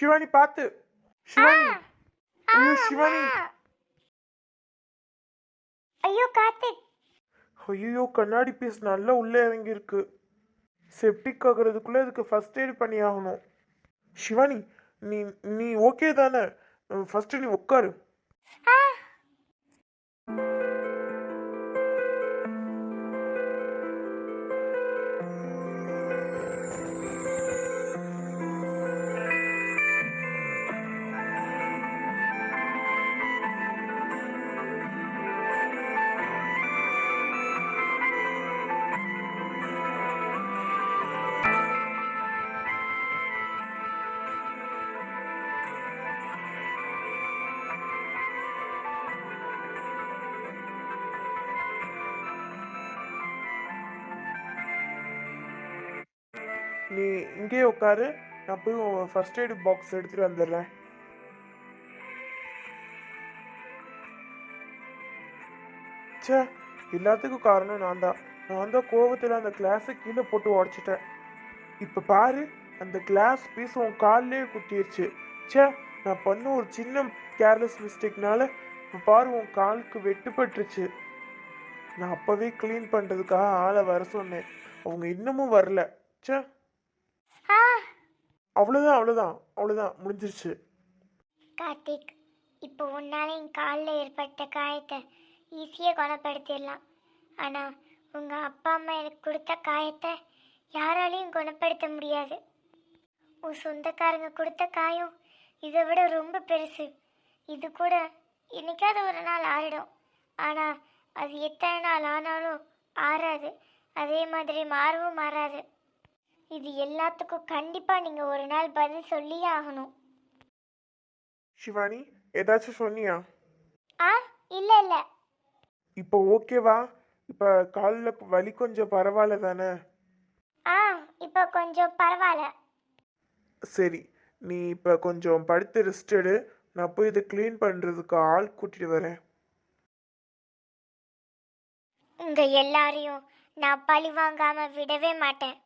சிவானி பார்த்து. சிவானி. ஐயோ சிவானி. ஐயோ கார்த்திக். ஐயோ கண்ணாடி பீஸ் நல்லா உள்ளே இறங்கியிருக்கு. செப்டிக் ஆகுறதுக்குள்ளே இதுக்கு ஃபர்ஸ்ட் எய்ட் பண்ணி ஆகணும் சிவானி நீ நீ ஓகே தானே? ஃபர்ஸ்ட் நீ உட்காரு. ஆ நீ இங்கேயே உட்காரு. நான் போய் உன் ஃபர்ஸ்ட் எய்ட் பாக்ஸ் எடுத்துகிட்டு வந்துடுறேன். ச்சே எல்லாத்துக்கும் காரணம் நான் தான். நான் தான் கோவத்தில் அந்த கிளாஸை கீழே போட்டு உடச்சிட்டேன். இப்போ பாரு அந்த கிளாஸ் பீஸ் உன் கால்லே குத்திருச்சு. ச்சே நான் பண்ண ஒரு சின்ன கேர்லெஸ் மிஸ்டேக்னால இப்போ பாரு உன் காலுக்கு வெட்டுப்பட்டுருச்சு. நான் அப்போவே க்ளீன் பண்ணுறதுக்காக ஆளை வர சொன்னேன். அவங்க இன்னமும் வரல. சே அவ்வளோதான் அவ்வளோதான் அவ்வளோதான் முடிஞ்சிருச்சு. கார்த்திக் இப்போ உன்னால் என் காலில் ஏற்பட்ட காயத்தை ஈஸியாக குணப்படுத்திடலாம். ஆனால் உங்கள் அப்பா அம்மா எனக்கு கொடுத்த காயத்தை யாராலையும் குணப்படுத்த முடியாது. உன் சொந்தக்காரங்க கொடுத்த காயம் இதை விட ரொம்ப பெருசு. இது கூட என்னைக்காவது ஒரு நாள் ஆறிடும். ஆனால் அது எத்தனை நாள் ஆனாலும் ஆறாது. அதே மாதிரி மாறவும் மாறாது. இது எல்லாத்துக்கும் கண்டிப்பாக நீங்கள் ஒரு நாள் பதில் சொல்லியே ஆகணும். சிவானி ஏதாச்சும் சொன்னியா? ஆ இல்லை இல்லை. இப்போ ஓகேவா? இப்போ காலில் வலி கொஞ்சம் பரவாயில்ல தானே? ஆ இப்போ கொஞ்சம் பரவாயில்ல. சரி நீ இப்போ கொஞ்சம் படுத்து ரெஸ்ட் எடு. நான் போய் இதை க்ளீன் பண்ணுறதுக்கு ஆள் கூட்டிட்டு வரேன். உங்க எல்லாரையும் நான் பழி வாங்காம விடவே மாட்டேன்.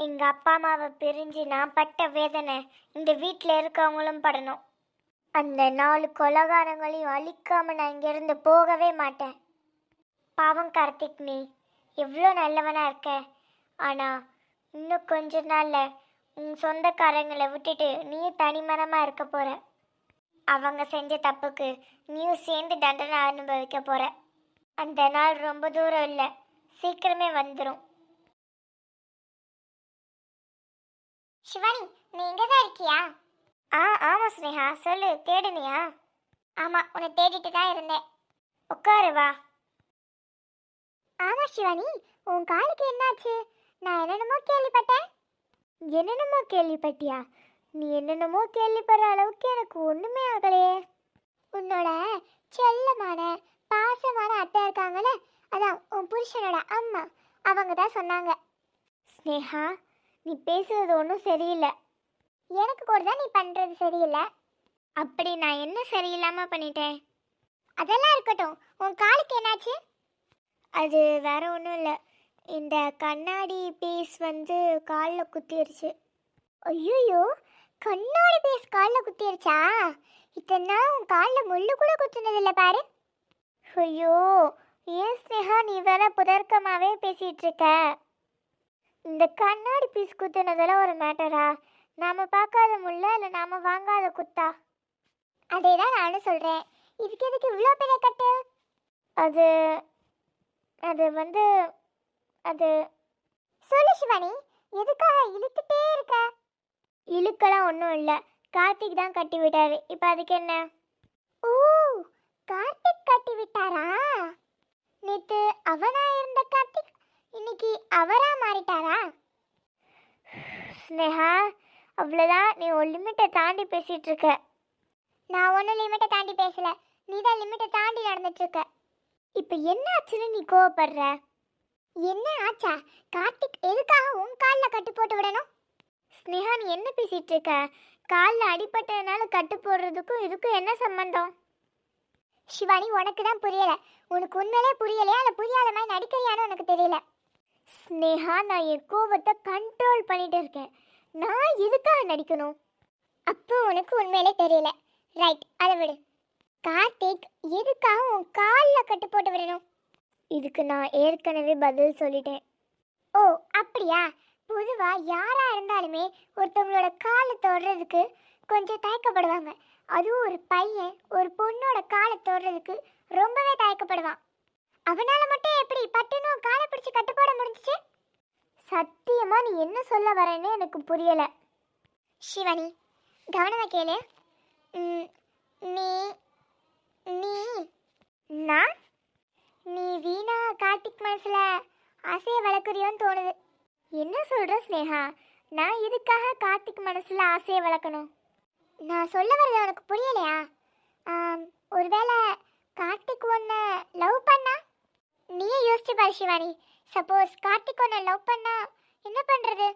எங்கள் அப்பா அம்மாவை பிரிஞ்சு நான் பட்ட வேதனை இந்த வீட்டில் இருக்கவங்களும் படணும். அந்த நாலு கொலகாரங்களையும் அழிக்காம நான் இங்கேருந்து போகவே மாட்டேன். பாவம் கார்த்திக் நீ எவ்வளோ நல்லவனாக இருக்க. ஆனால் இன்னும் கொஞ்ச நாளில் உன் சொந்தக்காரங்களை விட்டுட்டு நீயும் தனிமனமாக இருக்க போகிற அவங்க செஞ்ச தப்புக்கு நீயும் சேர்ந்து தண்டனை அனுபவிக்க போகிற அந்த நாள் ரொம்ப தூரம் இல்லை சீக்கிரமே வந்துடும் சிவானி நீ இங்கே தான் இருக்கியா? ஆ ஆமாம் ஸ்னேகா சொல்லு தேடுனியா? ஆமாம் உன்னை தேடிட்டு தான் இருந்தேன். உட்காரு வா. ஆமாம் சிவானி உன் காலுக்கு என்னாச்சு? நான் என்னென்னமோ கேள்விப்பட்டேன். என்னென்னமோ கேள்விப்பட்டியா? நீ என்னென்னமோ கேள்விப்படுற அளவுக்கு எனக்கு ஒன்றுமே ஆகலையே. உன்னோட செல்லமான பாசமான அத்தை இருக்காங்கல்ல அதான் உன் புருஷனோட அம்மா அவங்க தான் சொன்னாங்க. ஸ்னேகா நீ பேசுறது ஒன்றும் சரியில்லை. எனக்கு கூட தான் நீ பண்ணுறது சரியில்லை. அப்படி நான் என்ன சரியில்லாமல் பண்ணிட்டேன்? அதெல்லாம் இருக்கட்டும். உன் காலுக்கு என்னாச்சு? அது வேற ஒன்றும் இல்லை. இந்த கண்ணாடி பீஸ் வந்து காலில் குத்திருச்சு. ஐயோ கண்ணாடி பீஸ் காலில் குத்திருச்சா? இத்தனை நாள் உன் காலில் முள்ளு கூட குத்துனதில்லை பாரு. ஐயோ! ஏன் ஸ்னேகா நீ வேற புதர்க்கமாகவே பேசிட்டு இருக்க? இந்த கண்ணாடி பீஸ் குத்துனதெல்லாம் ஒரு மேட்டரா? நாம பார்க்காத முள்ள இல்லை நாம வாங்காத குத்தா? அதே தான் நானும் சொல்கிறேன் இதுக்கு எதுக்கு இவ்வளோ பெரிய கட்டு? அது அது வந்து அது சொல்லு சிவானி எதுக்காக இழுத்துட்டே இருக்க? இழுக்கலாம் ஒன்றும் இல்லை. கார்த்திக் தான் கட்டி விட்டாரு. இப்போ அதுக்கு என்ன? ஓ கார்த்திக் கட்டி விட்டாரா? நேற்று அவனா இருந்த கார்த்திக் ஸ்னேகா அவ்வளோதான் நீ ஒரு லிமிட்டை தாண்டி பேசிகிட்ருக்க இருக்க நான் ஒன்றும் லிமிட்டை தாண்டி பேசலை. நீ தான் லிமிட்டை தாண்டி நடந்துட்டுருக்க. இப்போ என்ன ஆச்சுன்னு நீ கோவப்படுற? என்ன ஆச்சா? கார்த்திக் எதுக்காக உன் காலில் கட்டு போட்டு விடணும்? ஸ்னேகா நீ என்ன பேசிகிட்டு இருக்க காலில் அடிப்பட்டதுனால கட்டு போடுறதுக்கும் இதுக்கும் என்ன சம்பந்தம்? சிவானி உனக்கு தான் புரியலை. உனக்கு உண்மையிலே புரியலையா? இல்லை புரியாத மாதிரி நடிக்கிறியான்னு உனக்கு தெரியல. ஸ்னேகா நான் என் கோபத்தை கண்ட்ரோல் பண்ணிட்டு இருக்கேன். நான் எதுக்காக நடிக்கணும்? அப்போ உனக்கு உண்மையிலே தெரியல. ரைட் அதை விடு. கார்த்திக் எதுக்காக உன் காலில் கட்டு போட்டு விடணும்? இதுக்கு நான் ஏற்கனவே பதில் சொல்லிட்டேன். ஓ அப்படியா? பொதுவாக யாராக இருந்தாலுமே ஒருத்தவங்களோட காலை தொடுறதுக்கு கொஞ்சம் தயக்கப்படுவாங்க. அதுவும் ஒரு பையன் ஒரு பொண்ணோட காலை தொடுறதுக்கு ரொம்பவே தயக்கப்படுவான். அவனால மட்டும் எப்படி பட்டுன்னு காலை பிடிச்சி கட்டு போட சத்தியமா நீ என்ன சொல்ல வரேன்னு எனக்கு புரியல. சிவனி கவனமா கேளு. நீ நீ நான்? நீ வீணா கார்த்திக் மனசுல ஆசையை வளர்க்குறியோன்னு தோணுது. என்ன சொல்ற ஸ்னேகா நான் எதுக்காக கார்த்திக் மனசுல ஆசையை வளர்க்கணும்? நான் சொல்ல வர்றது உனக்கு புரியலையா? ஒருவேளை கார்த்திக் ஒன்ன லவ் பண்ணா? நீயே யோசிச்சு பாரு சிவானி. சப்போஸ் கார்த்திக் உன்னை லவ் பண்ணா என்ன பண்ணுறது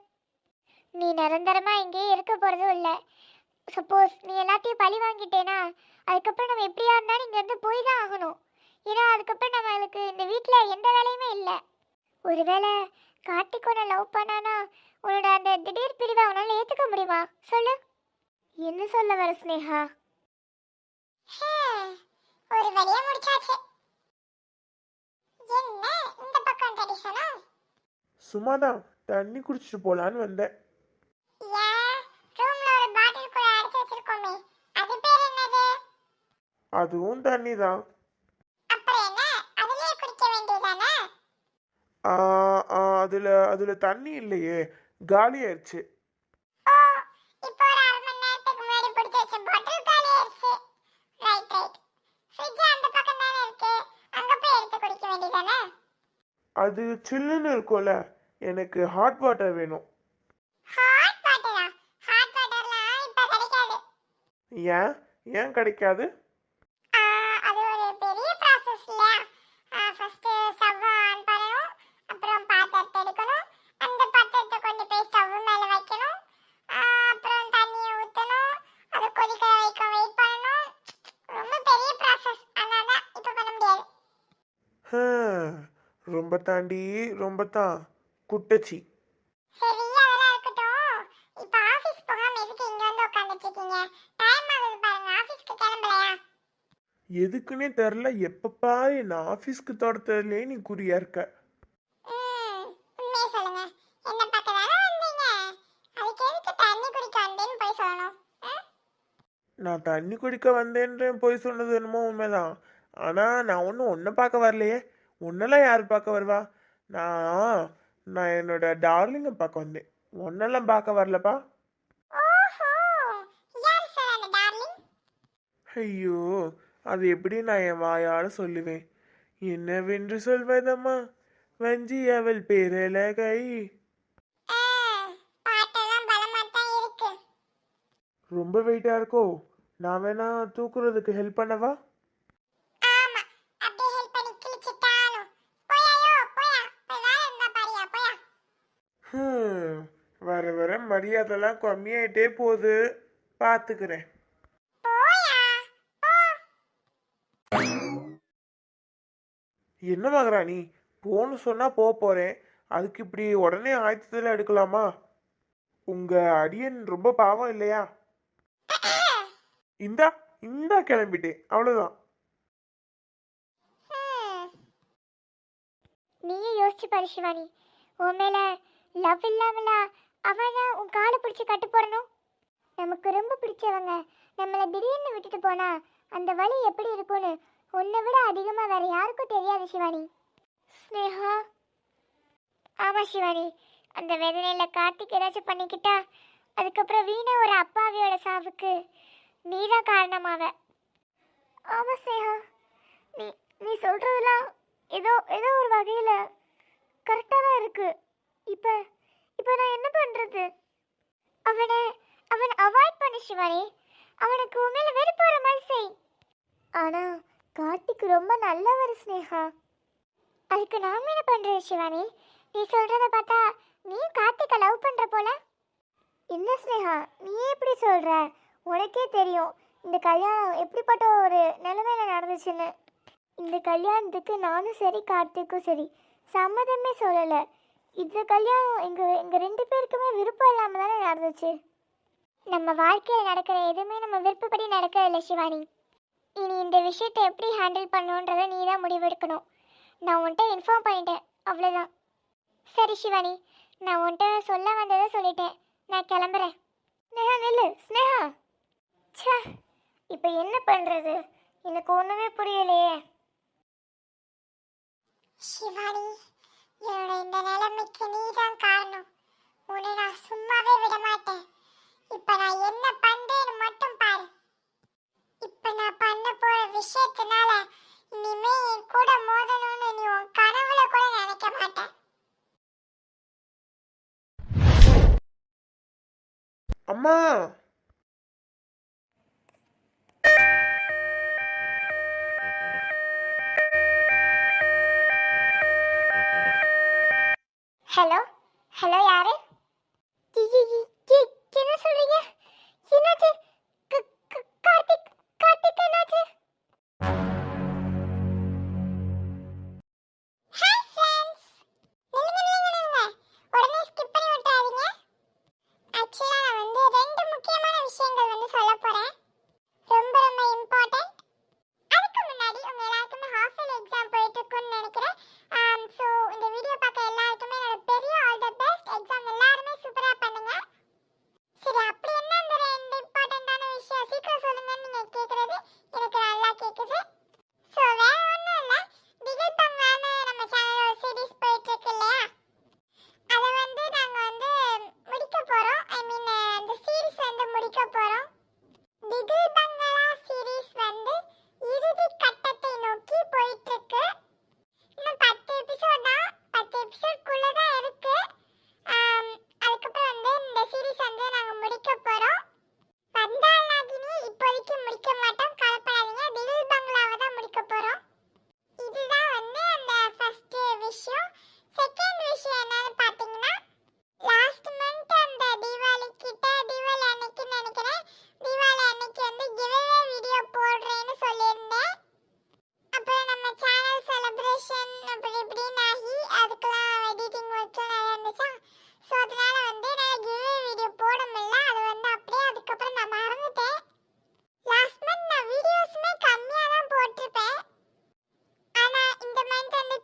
நீ நிரந்தரமாக இங்கேயே இருக்க போகிறதும் இல்லை. சப்போஸ் நீ எல்லாத்தையும் பழி வாங்கிட்டேனா அதுக்கப்புறம் நம்ம எப்படியா இருந்தாலும் இங்கேருந்து போய் தான் ஆகணும். ஏன்னா அதுக்கப்புறம் நம்மளுக்கு இந்த வீட்டில் எந்த வேலையுமே இல்லை. ஒருவேளை கார்த்திக் உன்னை லவ் பண்ணானா உன்னோட அந்த திடீர் பிரிவை அவனால் ஏற்றுக்க முடியுமா? சொல்லு. என்ன சொல்ல வர ஸ்னேகா? ஒரு வழியாக முடிச்சாச்சு. என்ன இந்த பக்கம் ட்ரெடிஷனா சும்மா தான் தண்ணி குடிச்சிட்டு போலான்னு வந்தேன். ஏன் ரூம்ல ஒரு பாட்டில் கூட அடைச்சு வச்சிருக்கோமே அது பேர் என்னது? அதுவும் தண்ணி தான் அப்புறம் என்ன? அதுலயே குடிக்க வேண்டியதானே? அதில் அதில் தண்ணி இல்லையே காலி ஆயிடுச்சு ஓ இப்போ ஒரு அரை மணி நேரத்துக்கு முன்னாடி பிடிச்சு வச்ச பாட்டில் காலி ஆயிடுச்சு ரைட் ரைட் ஃப்ரிட்ஜ் அந்த பக்கம் தானே இருக்கு அங்க போய் எடுத்து குடிக்க வேண்டியதானே அது சில்லுன்னு இருக்கும்ல. எனக்கு ஹாட் வாட்டர் வேணும். ஏன்? ஏன் கிடைக்காது ஆ, அது ஒரு பெரிய ப்ராசஸ் இல்லையா ஃபர்ஸ்ட் ஸ்டவ் ஆன் பண்ணணும் அப்புறம் பாத்திரத்தை எடுக்கணும் அந்த பாத்திரத்தை கொண்டு போய் ஸ்டவ் மேல வைக்கணும் ஆ, அப்புறம் தண்ணியை ஊற்றணும் அதை கொதிக்க வைக்க வெயிட் பண்ணணும் ரொம்ப பெரிய ப்ராசஸ் அதனால தான் இப்போ பண்ண முடியாது ஹம், ரொம்ப தாண்டி ரொம்ப தான் குட்டச்சி. சரி அதெல்லாம் இருக்கட்டும். இப்போ ஆஃபீஸ் போகாம எதுக்கு இங்க வந்து உட்காந்துட்டு இருக்கீங்க? டைம் ஆகுது பாருங்க ஆஃபீஸ்க்கு கிளம்பலையா? எதுக்குன்னே தெரில எப்பப்பா என் ஆஃபீஸ்க்கு தோட்டத்துலேயே நீ குறியா இருக்க? ம், உண்மையை சொல்லுங்க. என்ன பார்க்க தானே வந்தீங்க? அதுக்கு எதுக்கு தண்ணி குடிக்க வந்தேன்னு போய் சொல்லணும் ம்? நான் தண்ணி குடிக்க வந்தேன்ற போய் சொன்னது என்னமோ உண்மைதான். ஆனால் நான் ஒன்றும் ஒன்றை பார்க்க வரலையே. ஒன்னெல்லாம் யார் பார்க்க வருவா? நான் நான் என்னோட டார்லிங்கை பார்க்க வந்தேன். ஒன்னெல்லாம் பார்க்க வரலப்பா. ஐயோ அது எப்படி நான் என் வாயால சொல்லுவேன்? என்னவென்று சொல்வதம்மா? வஞ்சி அவள் இருக்கு. ரொம்ப வெயிட்டாக இருக்கோ? நான் வேணா தூக்குறதுக்கு ஹெல்ப் பண்ணவா ஆமா அப்படியே ஹெல்ப் பண்ணி கிழிச்சிட்டாலும் போயாயோ போயா போய் வேலை இருந்தா பாரியா போயா ஹம், வர வர மரியாதைலாம் கம்மியாயிட்டே போகுது. பார்த்துக்கிறேன் என்ன மகராணி? போன்னு சொன்னால் போக போகிறேன் அதுக்கு இப்படி உடனே ஆயத்தத்தில் எடுக்கலாமா? உங்கள் அடியன் ரொம்ப பாவம் இல்லையா? இந்தா இந்தா கிளம்பிட்டேன். அவ்வளோதான். நீயே யோசிச்சு பாரு சிவானி. உன் மேல லவ் இல்லாமலா அவனை உன் காலை பிடிச்சி கட்டு போடணும். நமக்கு ரொம்ப பிடிச்சவங்க. நம்மளை திடீர்னு விட்டுட்டு போனா அந்த வலி எப்படி இருக்கும்னு உன்னை விட அதிகமாக வேற யாருக்கும் தெரியாது சிவானி. ஸ்னேகா. ஆமாம் சிவானி. அந்த வேதனையில் கார்த்திக் ஏதாச்சும் பண்ணிக்கிட்டா அதுக்கப்புறம் வீணா ஒரு அப்பாவியோட சாவுக்கு நீதான் காரணமாவ. ஆமாம் ஸ்னேகா. நீ நீ சொல்கிறதுலாம் ஏதோ ஏதோ ஒரு வகையில் கரெக்டாக தான் இருக்குது இப்போ இப்போ நான் என்ன பண்றது? அவனை அவனை அவாய்ட் பண்ணு சிவானி. அவனுக்கு உண்மையில வெறுப்பு வர மாதிரி செய். ஆனா கார்த்திக் ரொம்ப நல்லவர் ஸ்னேகா அதுக்கு நாம என்ன பண்றது சிவானி? நீ சொல்றத பார்த்தா நீ கார்த்திகை லவ் பண்ற போல? என்ன ஸ்னேகா நீ எப்படி சொல்ற? உனக்கே தெரியும். இந்த கல்யாணம் எப்படிப்பட்ட ஒரு நிலைமையில நடந்துச்சுன்னு. இந்த கல்யாணத்துக்கு நானும் சரி கார்த்திக்கும் சரி. சம்மதமே சொல்லலை. இது கல்யாணம் எங்கள் எங்கள் ரெண்டு பேருக்குமே விருப்பம் இல்லாமல் தானே நடந்துச்சு? நம்ம வாழ்க்கையில் நடக்கிற எதுவுமே நம்ம விருப்பப்படி நடக்கிறதில்ல சிவானி. இனி இந்த விஷயத்தை எப்படி ஹேண்டில் பண்ணணுன்றதை நீ தான் முடிவெடுக்கணும். நான் உன்கிட்ட இன்ஃபார்ம் பண்ணிட்டேன் அவ்வளோதான் சரி சிவானி. நான் உன்கிட்ட சொல்ல வந்ததை சொல்லிட்டேன். நான் கிளம்புறேன். ஸ்னேகா நில்லு. ஸ்னேகா. சே இப்போ என்ன பண்ணுறது எனக்கு ஒன்றுமே புரியலையே. Shivani y brindaré a los mis que ni. Hello hello யாரு?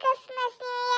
Christmas, Eve.